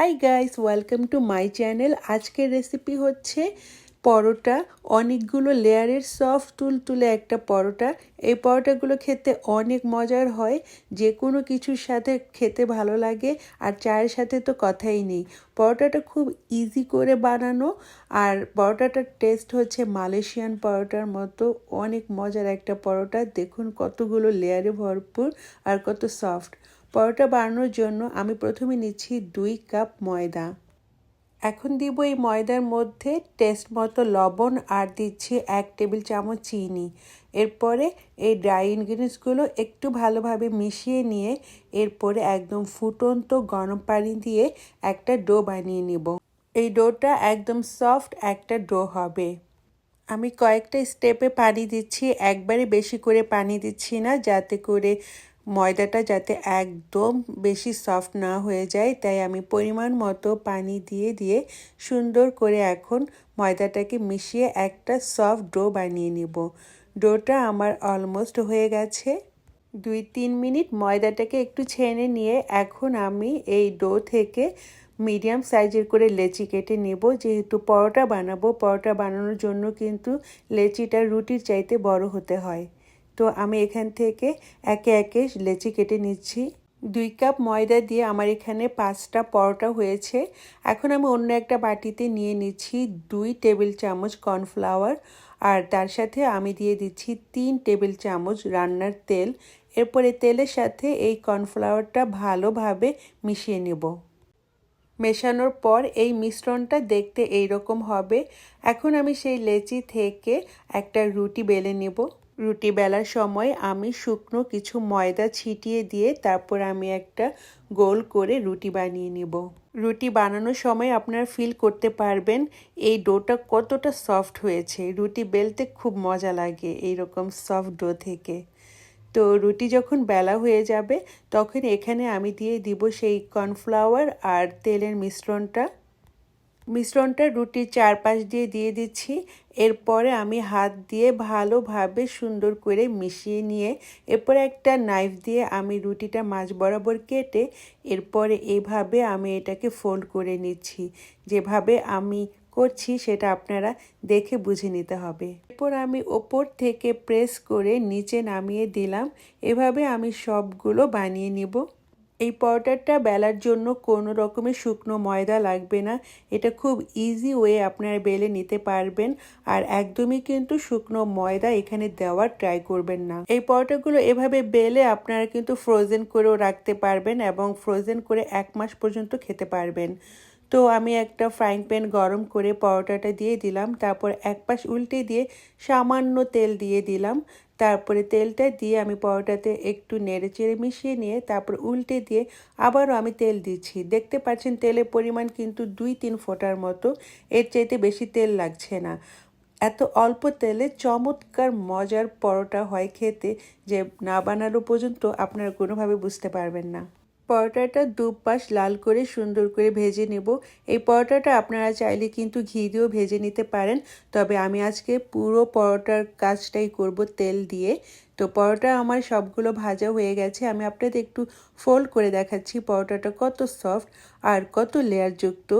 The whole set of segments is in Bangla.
Hi guys welcome to my channel আজকের রেসিপি হচ্ছে পরোটা, অনেকগুলো লেয়ারের সফট তুল তুলে একটা পরোটা। এই পরোটাগুলো খেতে অনেক মজার হয় যে কোনো কিছুর সাথে খেতে ভালো লাগে, আর চায়ের সাথে তো কথাই নেই। পরোটাটা খুব ইজি করে বানানো, আর পরোটাটার টেস্ট হচ্ছে মালয়েশিয়ান পরোটার মতো। অনেক মজার একটা পরোটা, দেখুন কতগুলো লেয়ারে ভরপুর আর কত সফট পরোটা বানানোর জন্য আমি প্রথমে নিচ্ছি দুই কাপ ময়দা। এখন দিব এই ময়দার মধ্যে টেস্ট মতো লবণ আর দিচ্ছি এক টেবিল চামচ চিনি। এরপরে এই ড্রাই ইনগ্রিডিয়েন্টসগুলো একটু ভালোভাবে মিশিয়ে নিয়ে এরপরে একদম ফুটন্ত গরম পানি দিয়ে একটা ডো বানিয়ে নিব। এই ডোটা একদম সফট একটা ডো হবে। আমি কয়েকটা স্টেপে পানি দিচ্ছি, একবারে বেশি করে পানি দিচ্ছি না, যাতে করে ময়দাটা যাতে একদম বেশি সফট না হয়ে যায়, তাই আমি পরিমাণ মতো পানি দিয়ে দিয়ে সুন্দর করে এখন ময়দাটাকে মিশিয়ে একটা সফট ডো বানিয়ে নিব। ডোটা আমার অলমোস্ট হয়ে গেছে। দুই তিন মিনিট ময়দাটাকে একটু ছেনে নিয়ে এখন আমি এই ডো থেকে মিডিয়াম সাইজের করে লেচি কেটে নেব। যেহেতু পরোটা বানাবো, পরোটা বানানোর জন্য কিন্তু লেচিটা রুটির চাইতে বড় হতে হয়। তো আমি এখান থেকে একে একে লেচি কেটে নিচ্ছি। দুই কাপ ময়দা দিয়ে আমার এখানে পাঁচটা পরোটা হয়েছে। এখন আমি অন্য একটা বাটিতে নিয়ে নিচ্ছি দুই টেবিল চামচ কর্নফ্লাওয়ার আর তার সাথে আমি দিয়ে দিচ্ছি তিন টেবিল চামচ রান্নার তেল। এরপরে তেলের সাথে এই কর্নফ্লাওয়ারটা ভালোভাবে মিশিয়ে নেব। মেশানোর পর এই মিশ্রণটা দেখতে এই রকম হবে। এখন আমি সেই লেচি থেকে একটা রুটি বেলে নেব। রুটি বেলার সময় আমি শুকনো কিছু ময়দা ছিটিয়ে দিয়ে তারপর আমি একটা গোল করে রুটি বানিয়ে নিব। রুটি বানানোর সময় আপনারা ফিল করতে পারবেন এই ডোটা কতটা সফট হয়েছে। রুটি বেলতে খুব মজা লাগে এই রকম সফট ডো থেকে। তো রুটি যখন বেলা হয়ে যাবে, তখন এখানে আমি দিয়ে দিব সেই কর্নফ্লাওয়ার আর তেলের মিশ্রণটা। মিশ্রণটা রুটির চারপাশ দিয়ে দিয়ে দিচ্ছি। এরপরে আমি হাত দিয়ে ভালোভাবে সুন্দর করে মিশিয়ে নিয়ে এরপরে একটা নাইফ দিয়ে আমি রুটিটা মাছ বরাবর কেটে এরপরে এভাবে আমি এটাকে ফোল্ড করে নিচ্ছি। যেভাবে আমি করছি সেটা আপনারা দেখে বুঝে নিতে হবে। এরপর আমি ওপর থেকে প্রেস করে নিচে নামিয়ে দিলাম। এভাবে আমি সবগুলো বানিয়ে নিব। এই পরোটাটা বেলার জন্য কোনো রকমের শুকনো ময়দা লাগবে না। এটা খুব ইজি ওয়ে আপনারা বেলে নিতে পারবেন। আর একদমই কিন্তু শুকনো ময়দা এখানে দেওয়ার ট্রাই করবেন না। এই পরোটাগুলো এভাবে বেলে আপনারা কিন্তু ফ্রোজেন করেও রাখতে পারবেন এবং ফ্রোজেন করে এক মাস পর্যন্ত খেতে পারবেন। তো আমি একটা ফ্রাইং প্যান গরম করে পরোটাটা দিয়ে দিলাম। তারপর এক পাশ উল্টে দিয়ে সামান্য তেল দিয়ে দিলাম। তারপরে তেলটা দিয়ে আমি পরোটাতে একটু নেড়ে চেড়ে মিশিয়ে নিয়ে তারপর উল্টে দিয়ে আবারও আমি তেল দিচ্ছি। দেখতে পাচ্ছেন তেলের পরিমাণ কিন্তু দুই তিন ফোটার মতো। এর চাইতে বেশি তেল লাগছে না। এত অল্প তেলে চমৎকার মজার পরোটা হয় খেতে যে না বানানো পর্যন্ত আপনারা কোনোভাবে বুঝতে পারবেন না। পরোটাটা দুপাশ লাল করে সুন্দর করে ভেজে নেব। এই পরোটাটা আপনারা চাইলে কিন্তু ঘি দিয়েও ভেজে নিতে পারেন। তবে আমি আজকে পুরো পরোটার কাজটাই করব তেল দিয়ে। তো পরোটা আমার সবগুলো ভাজা হয়ে গেছে। আমি আপনাদের একটু ফোল্ড করে দেখাচ্ছি পরোটাটা কত সফট আর কত লেয়ারযুক্ত।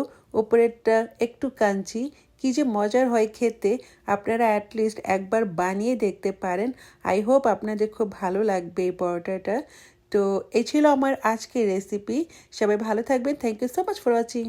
ওপরেরটা একটু কাঞ্চি কি যে মজার হয় খেতে। আপনারা অ্যাটলিস্ট একবার বানিয়ে দেখতে পারেন। আই হোপ আপনাদের খুব ভালো লাগবে এই পরোটাটা। তো এই ছিল আমার আজকের রেসিপি সবাই ভালো থাকবেন। Thank you so much for watching